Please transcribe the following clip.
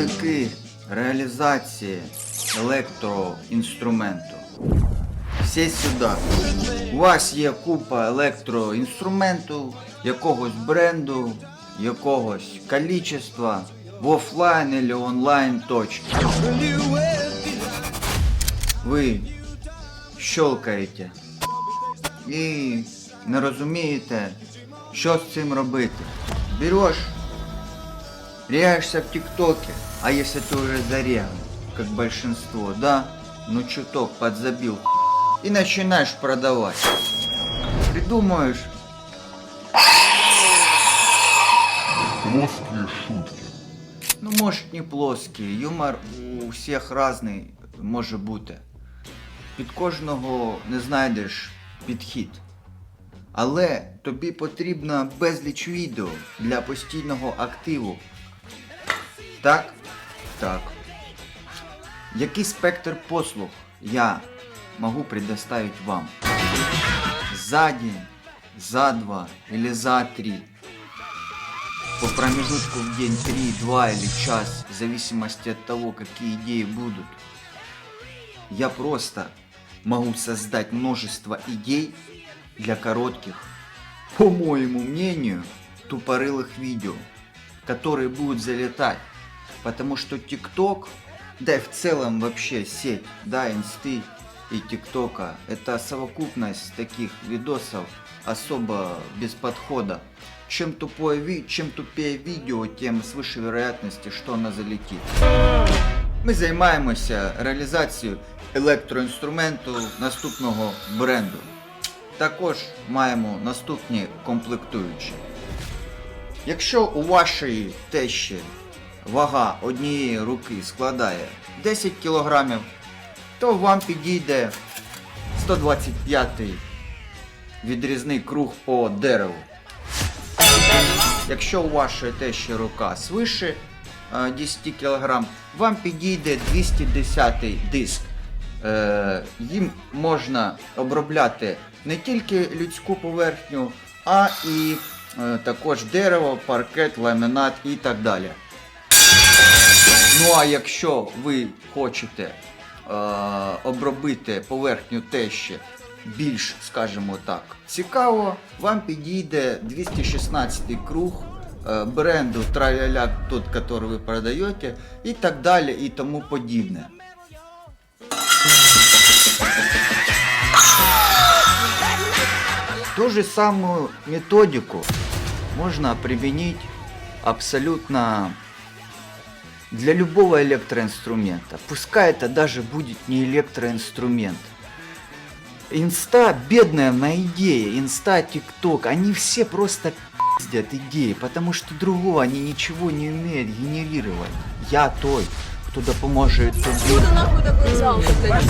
Поклонники реалізації електроінструменту. Всі сюди. У вас є купа електроінструменту, якогось бренду, якогось кількості в офлайн або онлайн точці. Ви щелкаєте і не розумієте, що з цим робити. Береш, ряешься в ТикТоке, а если ты уже зареган, как большинство, да? Ну чуток подзабил и начинаешь продавать. Придумаешь Плоские шутки. Ну, может, не плоский. Юмор у всіх різний може бути. Під кожного не знайдеш підхід. Але тобі потрібно безліч відео для постійного активу. Так? Так. Який спектр послуг я можу предоставить вам? За день, за два или за три? по промежутку в день 3, 2 или час, в зависимости от того, какие идеи будут. Я просто могу создать множество идей для коротких, по моему мнению, тупорылых видео, которые будут залетать. Потому что ТикТок, да и в целом вообще сеть, да, инсты и ТикТока, это совокупность таких видосов особо без подхода. Чем тупое ви, чем тупее видео, тем с высшей вероятностью, что оно залетит. Ми займаємося реалізацією електроінструменту наступного бренду. Також маємо наступні комплектуючі. Якщо у вашої тещі вага однієї руки складає 10 кг, то вам підійде 125 відрізний круг по дереву. Якщо у вашої тещі рука свише е, 10 кг, вам підійде 210 диск. Е, Їм можна обробляти не тільки людську поверхню, а і е, також дерево, паркет, ламінат і так далі. Ну а якщо ви хочете е, обробити поверхню тещі більш, скажімо так, цікаво, вам підійде 216 круг е, бренду Траляля, тот, который ви продаєте, і так далі, і тому подібне. Ту же самую методику можно применить абсолютно для любого электроинструмента. Пускай это даже будет не электроинструмент. Инста бедная на идеи, инста, тикток, они все просто пиздят идеи, потому что другого они ничего не умеют генерировать. Я той, кто допоможет тобі. Откуда нахуй такой взялся, блядь?